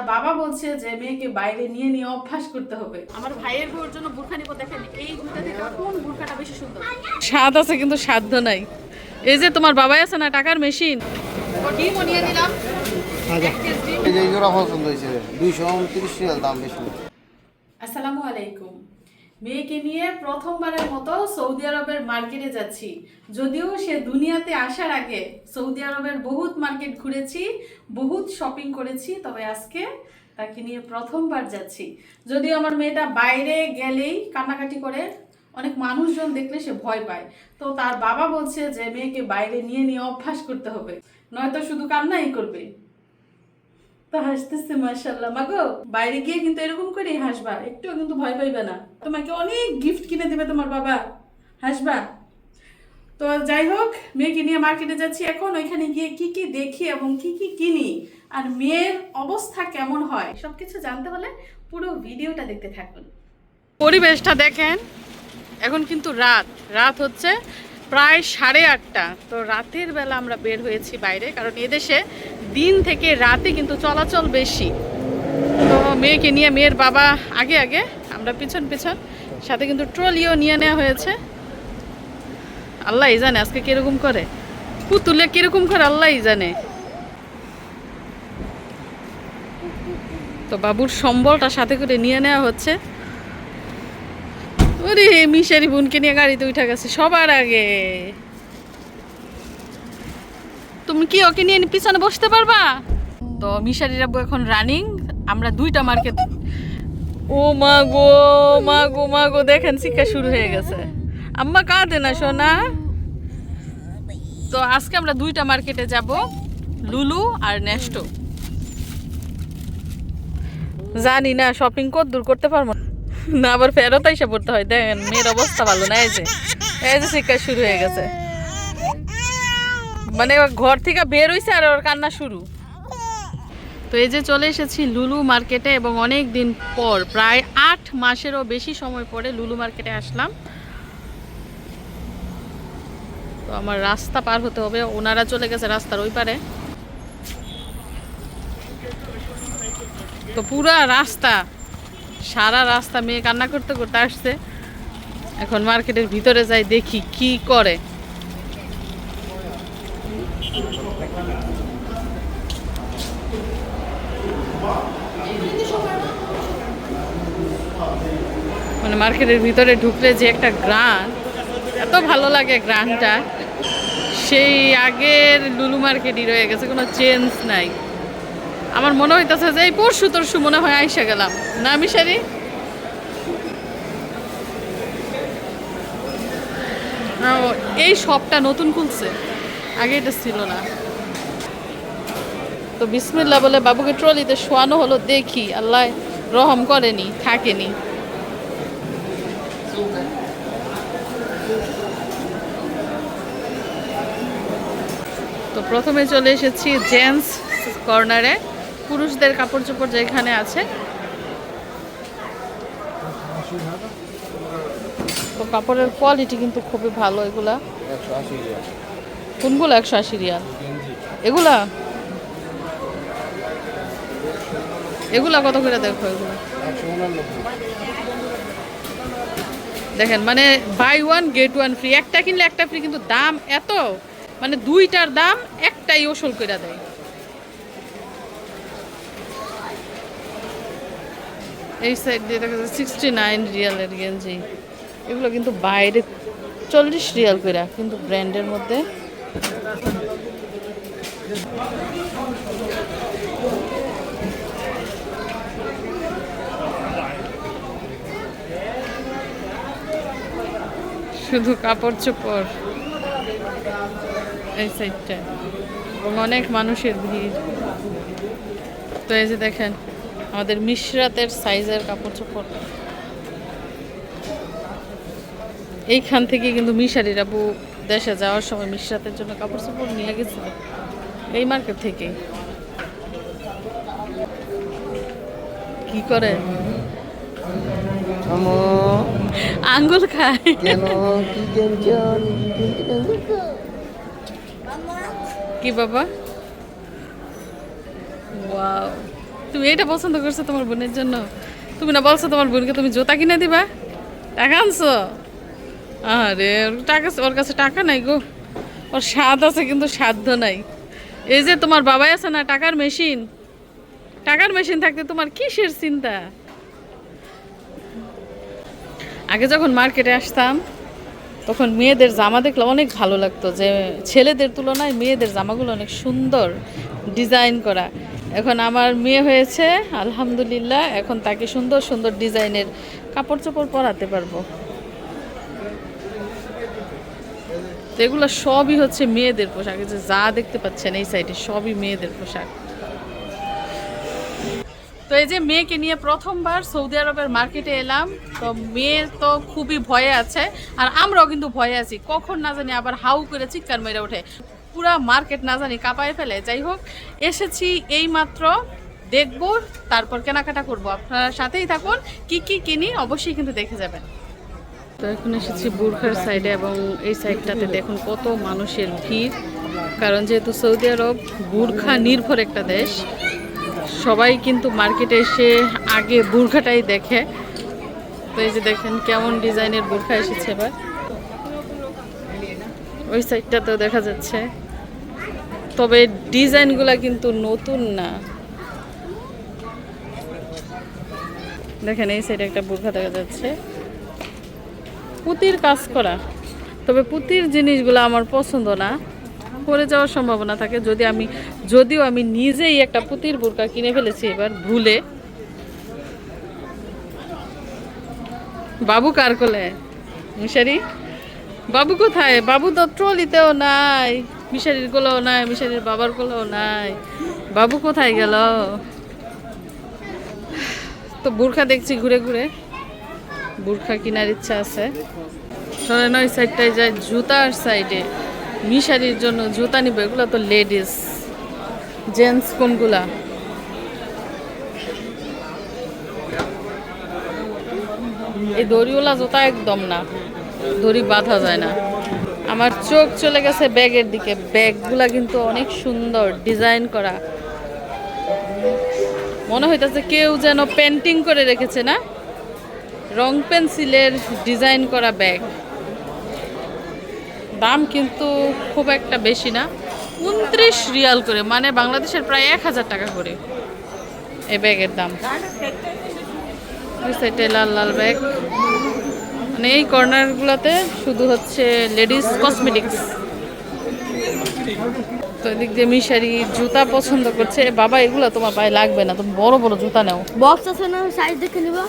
তার বাবা বলছে যে মেয়েকে বাইরে নিয়ে নিয়ে অভ্যাস করতে হবে। আমার ভাইয়ের বউর জন্য বুরখা নিব দেখেন এই দুইটা থেকে কোন বুরখাটা বেশি সুন্দর। স্বাদ আছে কিন্তু সাধ্য নাই। এই যে তোমার বাবাই আছে না টাকার মেশিন। ডিমও নিয়ে নিলাম। এক এই যে জোড়া পছন্দ হয়েছে দুইশো উনত্রিশ রিয়াল দাম বেশি। আসসালামু আলাইকুম। মেয়েকে নিয়ে প্রথমবারের মতো সৌদি আরবের মার্কেটে যাচ্ছি। যদিও সে দুনিয়াতে আসার আগে সৌদি আরবের বহুত মার্কেট ঘুরেছি, বহুত শপিং করেছি, তবে আজকে তাকে নিয়ে প্রথমবার যাচ্ছি। যদিও আমার মেয়েটা বাইরে গেলেই কান্নাকাটি করে, অনেক মানুষজন দেখলে সে ভয় পায়। তো তার বাবা বলছে যে, মেয়েকে বাইরে নিয়ে নিয়ে অভ্যাস করতে হবে, নয়তো শুধু কান্নাই করবে। তো হাসতেছে মাশাল্লাহ মাগো, বাইরে গিয়ে কিন্তু এরকম করেই হাসবা একটু কিন্তু ভয় পাইবে না। তোমাকে অনেক গিফট কিনে দেবে তোমার বাবা। হাসবা। তো যাই হোক, মেয়েকে নিয়ে মার্কেটে যাচ্ছি এখন। ওইখানে গিয়ে কি কি দেখি এবং কি কি কিনি, আর মেয়ের অবস্থা কেমন হয়, সবকিছু জানতে হলে পুরো ভিডিওটা দেখতে থাকুন। পরিবেশটা দেখেন, এখন কিন্তু রাত। রাত হচ্ছে প্রায় সাড়ে আটটা। তো রাতের বেলা আমরা বের হয়েছি বাইরে, কারণ এদেশে দিন থেকে রাতে কিন্তু চলাচল বেশি। তো মেয়েকে নিয়ে, মেয়ের বাবা আগে আগে, আমরা পিছন পিছন, সাথে কিন্তু ট্রলিও নিয়ে নেওয়া হয়েছে। আল্লাহই জানে আজকে কীরকম করে। পুতুলে কীরকম করে আল্লাহই জানে। তো বাবুর সম্বলটা সাথে করে নিয়ে নেওয়া হচ্ছে। ওরে, মিশারি বোনকে নিয়ে গাড়িতে উঠে গেছে সবার আগে। তুমি কি ওকে নিয়ে পিছনে বসতে পারবা? তো মিশারির আব্বু এখন রানিং আমরা দুইটা মার্কেট ও মা গো মা গো মা গো, দেখেন শিক্ষা শুরু হয়ে গেছে। আম্মা কাঁদে না, সোনা। তো আজকে আমরা দুইটা মার্কেটে যাব, লুলু আর নেস্টো। জানি না শপিং কত দূর করতে পারব না। না, আবার ফেরত এসে পড়তে হয়। দেখেন, মেয়ের অবস্থা ভালো না, এই যে। এই যে শিক্ষা শুরু হয়ে গেছে। মানে ঘর থেকে বের হইছে আর ওর কান্না শুরু। তো এই যে চলে এসেছি লুলু মার্কেটে এবং অনেক দিন পর, প্রায় আট মাসেরও বেশি সময় পরে লুলু মার্কেটে আসলাম। তো আমার রাস্তা পার হতে হবে, ওনারা চলে গেছে রাস্তার ওই পারে। তো পুরা রাস্তা সারা রাস্তা মেয়ে কান্না করতে করতে আসছে। এখন মার্কেটের ভিতরে যাই দেখি কি করে। মানে মার্কেটের ভিতরে ঢুকলে যে একটা গ্রান, এত ভালো লাগে গ্রানটা। সেই আগের লুলু মার্কেটই রয়ে গেছে, কোনো চেঞ্জ নাই। আমার মনে হইতেছে যে এই পরশু তরশু মনে হয় আইসা গেলাম। না, মিশারি? এই শপটা নতুন খুলছে। আগে এটা ছিল না। তো বিসমিল্লা বলে বাবুকে ট্রলিতে শোয়ানো হলো, দেখি, আল্লাহ রহম করেনি, থাকেনি। তো প্রথমে চলে এসেছি জেন্টস কর্নারে। পুরুষদের কাপড় চোপড় যেখানে আছে। তো কাপড়ের কোয়ালিটি কিন্তু খুবই ভালো এগুলা। কোনগুলো? একশো আশি রিয়াল। এগুলা? এগুলা কত করে দেখো এগুলো? দেখেন মানে buy one get one free একটা কিনলে একটা ফ্রি কিন্তু দাম এত মানে দুইটার দাম একটাই ওসল করে দেয়। এই সাইড দিয়ে দেখা যাচ্ছে সিক্সটি নাইন রিয়ালের গেঞ্জি। এগুলো কিন্তু বাইরে চল্লিশ রিয়াল করে কিন্তু ব্র্যান্ডের মধ্যে। শুধু কাপড় চোপড়। এই সাইডটায় এবং অনেক মানুষের ভিড়। তো এই যে দেখেন আমাদের মিশরাতের সাইজের কাপড় চোপড় এইখান থেকে কিন্তু মিশারির আবু দেশে যাওয়ার সময় মিশরাতের জন্য কাপড় চোপড় নিয়ে গেছিল। এই মার্কেট থেকে। কি করে? আঙ্গুল খায়। কেন? কি কি বাবা? ওয়াও। তুমি এটা পছন্দ করছ তোমার বোনের জন্য। তুমি না বলছো তোমার বোনকে তুমি জুতা কিনে দিবা? টাকা আনছো? আরে টাকা ওর কাছে টাকা নাই গো। ওর স্বাদ আছে, কিন্তু সাধ্য নাই। এই যে তোমার বাবাই আছে না, টাকার মেশিন। টাকার মেশিন থাকতে তোমার কিসের চিন্তা? আগে যখন মার্কেটে আসতাম, তখন মেয়েদের জামা দেখলে অনেক ভালো লাগতো যে ছেলেদের তুলনায় মেয়েদের জামাগুলো অনেক সুন্দর ডিজাইন করা। এখন আমার মেয়ে হয়েছে, আলহামদুলিল্লাহ, এখন তাকে সুন্দর সুন্দর ডিজাইনের কাপড় চোপড় পরাতে পারব। এগুলো সবই হচ্ছে মেয়েদের পোশাক যে যা দেখতে পাচ্ছেন এই সাইডে সবই মেয়েদের পোশাক। তো এই যে মেয়েকে নিয়ে প্রথমবার সৌদি আরবের মার্কেটে এলাম, তো মেয়ে তো খুবই ভয়ে আছে, আর আমরাও কিন্তু ভয়ে আছি, কখন না জানি আবার হাউ করে চিৎকার মেরে ওঠে। পুরা মার্কেট না জানি কাঁপায় ফেলে। যাই হোক, এসেছি এই মাত্র দেখব তারপর কেনাকাটা করব। আপনারা সাথেই থাকুন, কি কি কিনি অবশ্যই কিন্তু দেখে যাবেন। তো এখন এসেছি বুরখার সাইডে এবং এই সাইডটাতে দেখুন কত মানুষের ভিড়। কারণ যেহেতু সৌদি আরব, বুরখা নির্ভর একটা দেশ, সবাই কিন্তু মার্কেটে এসে আগে বুরখাটাই দেখে। তো এই যে দেখেন কেমন ডিজাইনের বুরখা এসেছে এবার। ওই সাইডটাতেও দেখা যাচ্ছে। তবে ডিজাইনগুলা কিন্তু নতুন না। দেখেন, এই সাইডে একটা বুরখা দেখা যাচ্ছে। পুতির কাজ করা। তবে পুতির জিনিসগুলো আমার পছন্দ না। পরে যাওয়ার সম্ভাবনা থাকে। যদি আমি, যদিও আমি নিজেই একটা পুতির বোরকা কিনে ফেলেছি, এবার ভুলে। বাবু কার কোলে? মিশারি? বাবু কোথায়? বাবু তো ট্রলিতেও নাই, মিশারির কোলেও নাই, মিশারির বাবার কোলেও নাই। বাবু কোথায় গেল? তো বোরখা দেখছি ঘুরে ঘুরে। বোরখা কেনার ইচ্ছা আছে। সরেন ওই সাইডটায় যায় জুতার সাইডে মিশারির জন্য জুতা নিবে, এগুলো তো লেডিস জেন্টস কোনগুলা? এই দড়িওয়ালা জুতা একদম না। দড়ি বাঁধা যায় না। আমার চোখ চলে গেছে ব্যাগের দিকে। ব্যাগগুলা কিন্তু অনেক সুন্দর ডিজাইন করা। মনে হইতেছে কেউ যেন পেন্টিং করে রেখেছে না? রং পেন্সিলের ডিজাইন করা ব্যাগ। দাম কিন্তু খুব একটা বেশি না। উনত্রিশ রিয়াল করে মানে বাংলাদেশের প্রায় এক হাজার টাকা করে এই ব্যাগের দাম। লাল লাল ব্যাগ। মানে এই কর্নারগুলোতে শুধু হচ্ছে লেডিস কসমেটিক্স তো এদিক দিয়ে মিশারি জুতা পছন্দ করছে। বাবা এগুলো তোমার পায়ে লাগবে না তুমি বড় বড় জুতা নাও। বক্স আছে না? সাইজ দেখে নিবা।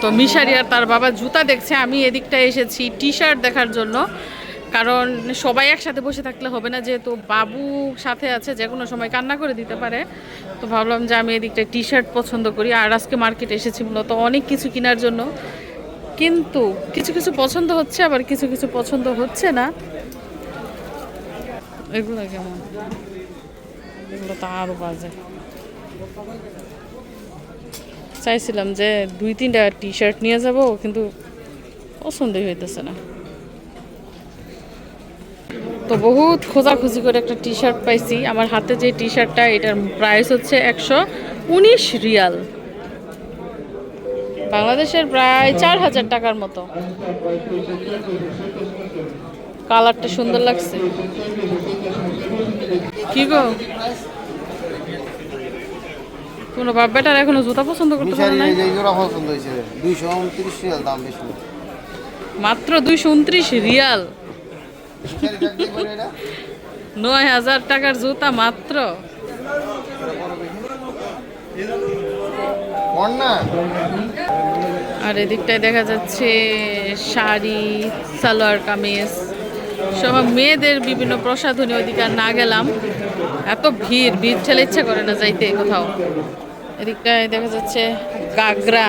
তো মিশারি আর তার বাবা জুতা দেখছে। আমি এদিকটা এসেছি টি শার্ট দেখার জন্য। কারণ সবাই একসাথে বসে থাকলে হবে না, যেহেতু বাবু সাথে আছে, যে কোনো সময় কান্না করে দিতে পারে। তো ভাবলাম যে আমি এদিকটা টি শার্ট পছন্দ করি, আর আজকে মার্কেটে এসেছি মূলত অনেক কিছু কেনার জন্য। কিন্তু কিছু কিছু পছন্দ হচ্ছে, আবার কিছু কিছু পছন্দ হচ্ছে না। এগুলো কেমন? এগুলো তো আরও বাজে। চাইছিলাম যে দুই তিনটা টি শার্ট নিয়ে যাব, কিন্তু পছন্দই হইতেছে না। তো বহুত খোঁজাখুঁজি করে একটা টি শার্ট পাইছি। আমার হাতে যে টি শার্টটা এটার প্রাইস হচ্ছে একশো উনিশ রিয়াল। বাংলাদেশের প্রায় চার হাজার টাকার মতো। কালারটা সুন্দর লাগছে। কি গো? কোনো বাপ বেটার এখনও জুতা পছন্দ করতে পারে না জোড়া পছন্দ হয়েছে। দুইশো উনত্রিশ রিয়াল দাম বেশি মাত্র দুইশো উনত্রিশ রিয়াল মিশারি ব্যাগ দিয়ে করে এটা নয় হাজার টাকার জুতা মাত্র। আর এদিকটায় দেখা যাচ্ছে শাড়ি সালোয়ার কামিজ সব মেয়েদের বিভিন্ন প্রসাধনী আর না গেলাম। এত ভিড় ভিড় ঠেলে ইচ্ছা করে না যাইতে কোথাও। এদিকটায় দেখা যাচ্ছে গাগরা।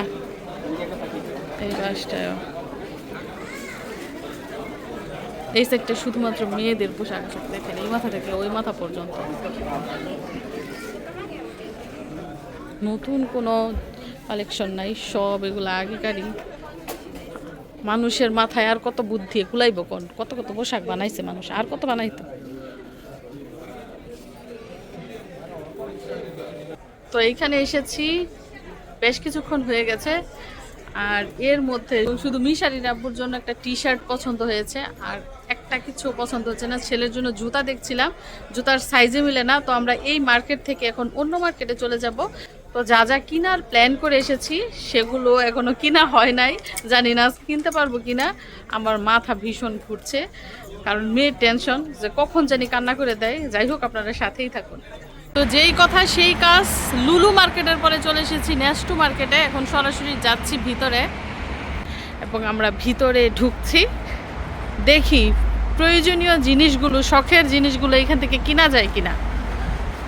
এই বাসটায় এই সাইডটা শুধুমাত্র মেয়েদের পোশাক আশাক দেখেন এই মাথা থেকে ওই মাথা পর্যন্ত। নতুন কোনো কালেকশন নাই, সব এগুলো আগেকারই। মানুষের মাথায় আর কত বুদ্ধি, কুলাইব কোন? কত কত পোশাক বানাইছে মানুষ, আর কত বানাইতো? তো এইখানে এসেছি, বেশ কিছুক্ষণ হয়ে গেছে। আর এর মধ্যে শুধু মিশারি রাব্বুর জন্য একটা টি শার্ট পছন্দ হয়েছে, আর একটা কিছু পছন্দ হচ্ছে না। ছেলের জন্য জুতা দেখছিলাম, জুতার সাইজে মিলে না। তো আমরা এই মার্কেট থেকে এখন অন্য মার্কেটে চলে যাব। তো যা যা কেনার প্ল্যান করে এসেছি, সেগুলো এখনও কিনা হয় নাই। জানি না কিনতে পারব কিনা। আমার মাথা ভীষণ ঘুরছে, কারণ মেয়ের টেনশন যে কখন জানি কান্না করে দেয়। যাই হোক, আপনারা সাথেই থাকুন। তো যেই কথা, সেই কাজ লুলু মার্কেটের পরে চলে এসেছি নেস্টু মার্কেটে এখন সরাসরি যাচ্ছি ভিতরে। এবং আমরা ভিতরে ঢুকছি। দেখি প্রয়োজনীয় জিনিসগুলো, শখের জিনিসগুলো এখান থেকে কিনা যায় কিনা।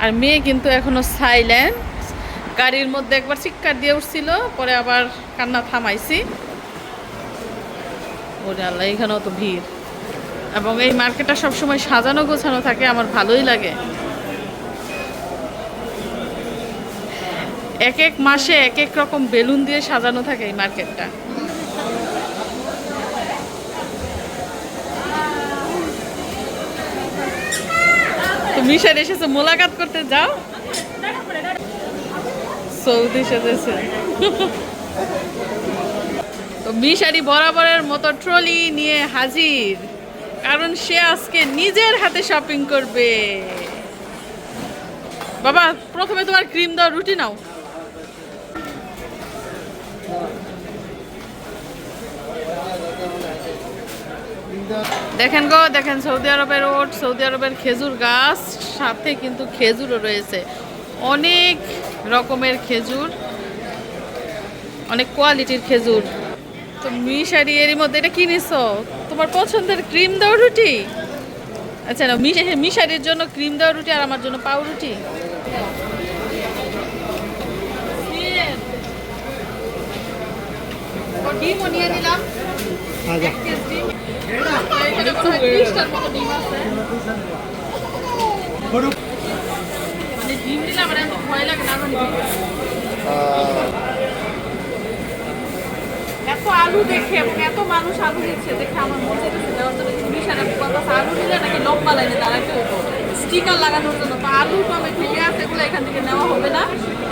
আর মেয়ে কিন্তু এখনও সাইলেন্ট গাড়ির মধ্যে একবার চিৎকার দিয়ে উঠছিল, পরে আবার কান্না থামাইছি। ওরে আল্লাহ, এখানেও তো ভিড়। এবং এই মার্কেটটা সবসময় সাজানো গোছানো থাকে, আমার ভালোই লাগে। এক এক মাসে এক এক রকম বেলুন দিয়ে সাজানো থাকে এই মার্কেটটা। মিশার এসেছে, মোলাকাত করতে যাও। সৌদি সেজেছে। তো মিশারি বরাবরের মতো ট্রলি নিয়ে হাজির, কারণ সে আজকে নিজের হাতে শপিং করবে। বাবা, প্রথমে তোমার ক্রিম দাও, রুটি নাও। দেখেন গো দেখেন সৌদি আরবের ওট সৌদি আরবের খেজুর গাছ সাথে কিন্তু খেজুরও রয়েছে। অনেক রকমের খেজুর অনেক কোয়ালিটির খেজুর। তো মিশারি এরই মধ্যে এটা কি নিছো? তোমার পছন্দের ক্রিম দাও রুটি। আচ্ছা না মিশা- মিশারির জন্য ক্রিম দেওয়া রুটি আর আমার জন্য পাউ রুটি। ও ডিমও নিয়ে নিলাম। এক কেজি ডিম। এখানে 30টার মতো ডিম আছে। ডিম দিলে আমার এত আলু দেখে এবং এত মানুষ আলু দিচ্ছে দেখে আমার মনে হচ্ছে জন্য আছে, আলু দিলে নাকি লম্বা লাইনে দাঁড়াতে হতো স্টিকার লাগানোর জন্য তো আলু টমেটো পেঁয়াজ এগুলো এখান থেকে নেওয়া হবে না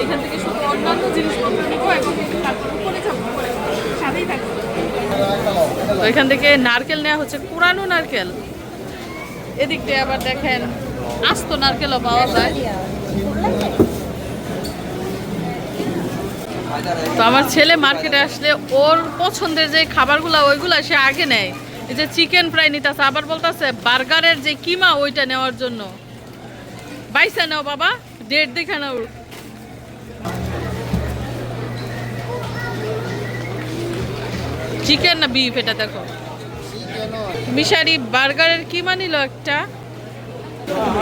এখান থেকে শুধু অন্যান্য জিনিসপত্র নিবো এবং তারপর উপরে যাব সাথেই থাকব তো এখান থেকে নারকেল নেওয়া হচ্ছে, পুরানো নারকেল। এদিক দিয়ে আবার দেখেন, আস্ত নারকেলও পাওয়া যায়। তো আমার ছেলে মার্কেটে আসলে ওর পছন্দের যে খাবারগুলো, ওইগুলো সে আগে নেয়। এই যে চিকেন ফ্রাই নিতেছে, আবার বলতেছে, বার্গারের যে কিমা, ওইটা নেওয়ার জন্য। বাইসা নাও বাবা, ডেট দেখে নাও। চিকেন না বিফ এটা দেখো? মিশারি বার্গারের কিমা নিল একটা?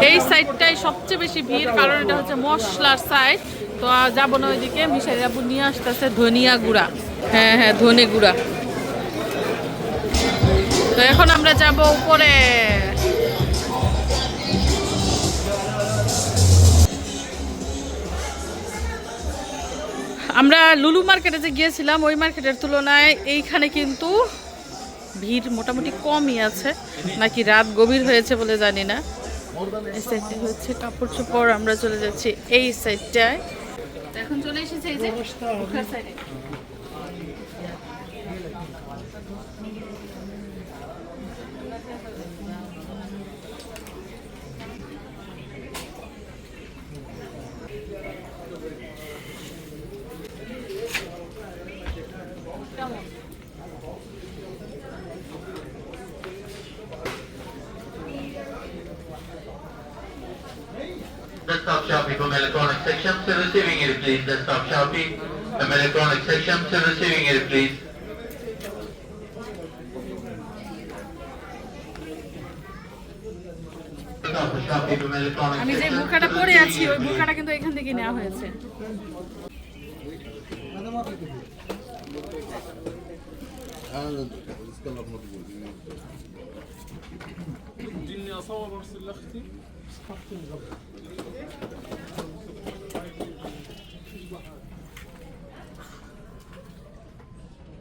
এই সাইডটাই সবচেয়ে বেশি ভিড়, কারণ এটা হচ্ছে মশলার সাইড তো যাব না ওইদিকে, মিশারি আবু নিয়ে আসতেছে ধনিয়া গুঁড়া। হ্যাঁ হ্যাঁ ধনে গুঁড়া। তো এখন আমরা যাব উপরে। আমরা লুলু মার্কেটে যে গিয়েছিলাম ওই মার্কেটের তুলনায় এইখানে কিন্তু ভিড় মোটামুটি কমই আছে। নাকি রাত গভীর হয়েছে বলে জানি না। এই সাইডটা হচ্ছে কাপড় চোপড় আমরা চলে যাচ্ছি এই সাইডটায় এখন চলে এসেছে এই যে সাইডে section to receiving it please. Desktop shopping from electronic section to receiving it please. আমি যে to পরে আছি ওই please. বোরখাটা কিন্তু এখান থেকে নেওয়া হয়েছে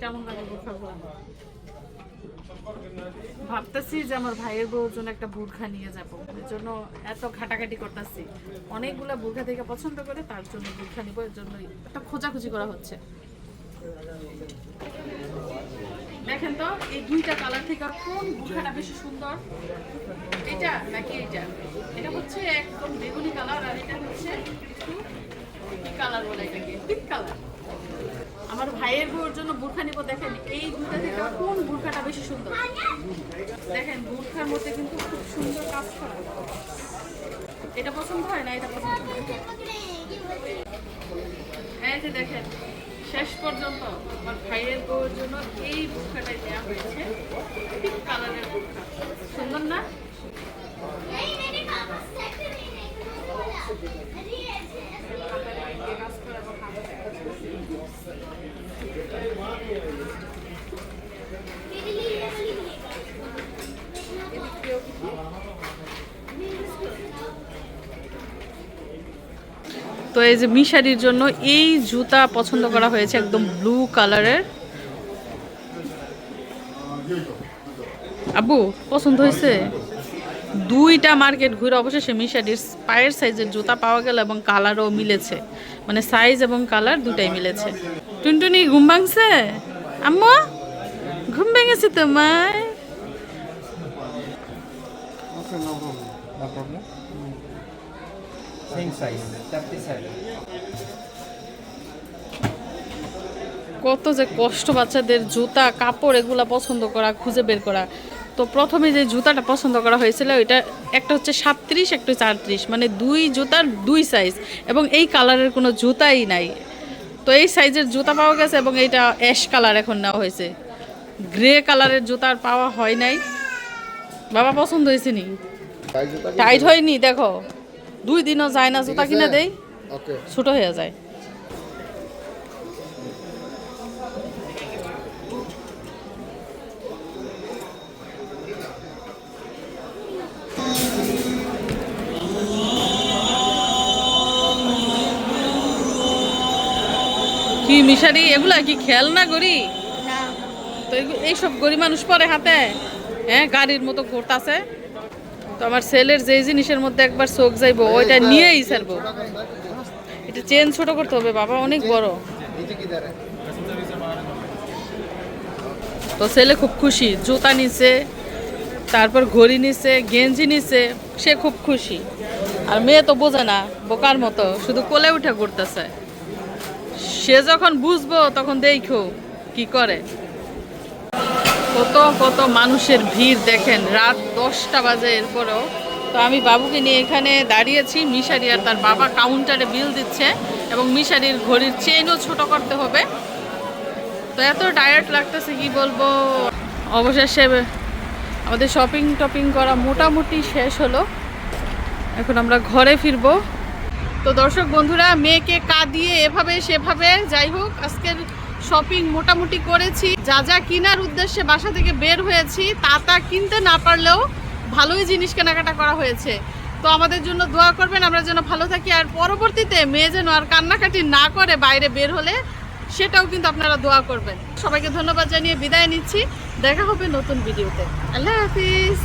কেমন ভাবতেছি যে আমার ভাইয়ের বউর জন্য একটা বুর্খা নিয়ে যাব। এর জন্য এত ঘাটাঘাটি করতেছি। অনেকগুলো বুর্খা থেকে পছন্দ করে তার জন্য বুর্খা নিব, এর জন্য একটা খোঁজাখুঁজি করা হচ্ছে। দেখেন তো, এই দুইটা কালার থেকে কোন বুর্খাটা বেশি সুন্দর? এটা নাকি এটা এটা হচ্ছে একদম বেগুনি কালার আর এটা হচ্ছে কি কালার বলে এটাকে, পিঙ্ক কালার। আমার ভাইয়ের বউর জন্য বুর্খা নিব দেখেন, এই দুইটা থেকে কোন বুর্খাটা বেশি সুন্দর? দেখেন, বুর্খার মধ্যে কিন্তু খুব সুন্দর কাজ করা। এটা পছন্দ হয় না এটা পছন্দ হয় যে দেখেন, শেষ পর্যন্ত আমার ভাইয়ের বউর জন্য এই বুর্খাটাই দেওয়া হয়েছে। পিঙ্ক কালারের বুর্খা। সুন্দর না? তো এই যে মিশারির জন্য এই জুতা পছন্দ করা হয়েছে একদম ব্লু কালারের আব্বু, পছন্দ হয়েছে? দুইটা মার্কেট ঘুরে অবশেষে মিশারির পায়ের সাইজের জুতা পাওয়া গেল এবং কালারও মিলেছে। মানে সাইজ এবং কালার দুটাই মিলেছে। টুনটুনি, ঘুম ভাঙছে? আম্মু, ঘুম ভেঙেছে তোমার Okay, no problem. No problem. Same size, 37. কত যে কষ্ট বাচ্চাদের জুতা কাপড় এগুলা পছন্দ করা খুঁজে বের করা। তো প্রথমে যে জুতাটা পছন্দ করা হয়েছিল এটা একটা হচ্ছে সাতত্রিশ একটা চারত্রিশ মানে দুই জুতার দুই সাইজ এবং এই কালারের কোনো জুতাই নাই। তো এই সাইজের জুতা পাওয়া গেছে এবং এইটা অ্যাশ কালার এখন নেওয়া হয়েছে। গ্রে কালারের জুতার পাওয়া হয় নাই। বাবা পছন্দ হয়েছে নি? টাইট হয়নি দেখো। দুই দিনও যায় না জুতা কিনে দেই। ওকে। ছোট হয়ে যায়। কি মিশারি এগুলা কি খেলনা গড়ি? না। তো এগু- এইসব গরিব মানুষ পরে হাতে। হ্যাঁ গাড়ির মতো ঘুরতাছে। তো আমার ছেলের যেই জিনিসের মধ্যে একবার চোখ যাইবো ওইটা নিয়েই ছাড়বো। এটা চেন ছোট করতে হবে বাবা অনেক বড়। তো ছেলে খুব খুশি জুতা নিছে তারপর ঘড়ি নিছে গেঞ্জি নিছে সে খুব খুশি। আর মেয়ে তো বোঝে না বোকার মতো শুধু কোলে উঠে ঘুরতেছে। সে যখন বুঝব তখন দেখো কি করে। কত কত মানুষের ভিড় দেখেন, রাত দশটা বাজে এরপরেও। তো আমি বাবুকে নিয়ে এখানে দাঁড়িয়েছি, মিশারি আর তার বাবা কাউন্টারে বিল দিচ্ছে এবং মিশারির ঘড়ির চেইনও ছোট করতে হবে। তো এত টায়ার্ড লাগতেছে, কি বলব? অবশেষে আমাদের শপিং টপিং করা মোটামুটি শেষ হলো। এখন আমরা ঘরে ফিরবো। তো দর্শক বন্ধুরা, মেয়েকে কাঁদিয়ে এভাবে সেভাবে যাই হোক, আজকের শপিং মোটামুটি করেছি। যা যা কেনার উদ্দেশ্যে বাসা থেকে বের হয়েছি, তা তা কিনতে না পারলেও ভালোই জিনিস কেনাকাটা করা হয়েছে। তো আমাদের জন্য দোয়া করবেন, আমরা যেন ভালো থাকি। আর পরবর্তীতে মেয়ে যেন আর কান্নাকাটি না করে বাইরে বের হলে, সেটাও কিন্তু আপনারা দোয়া করবেন। সবাইকে ধন্যবাদ জানিয়ে বিদায় নিচ্ছি। দেখা হবে নতুন ভিডিওতে। আল্লাহ হাফিজ।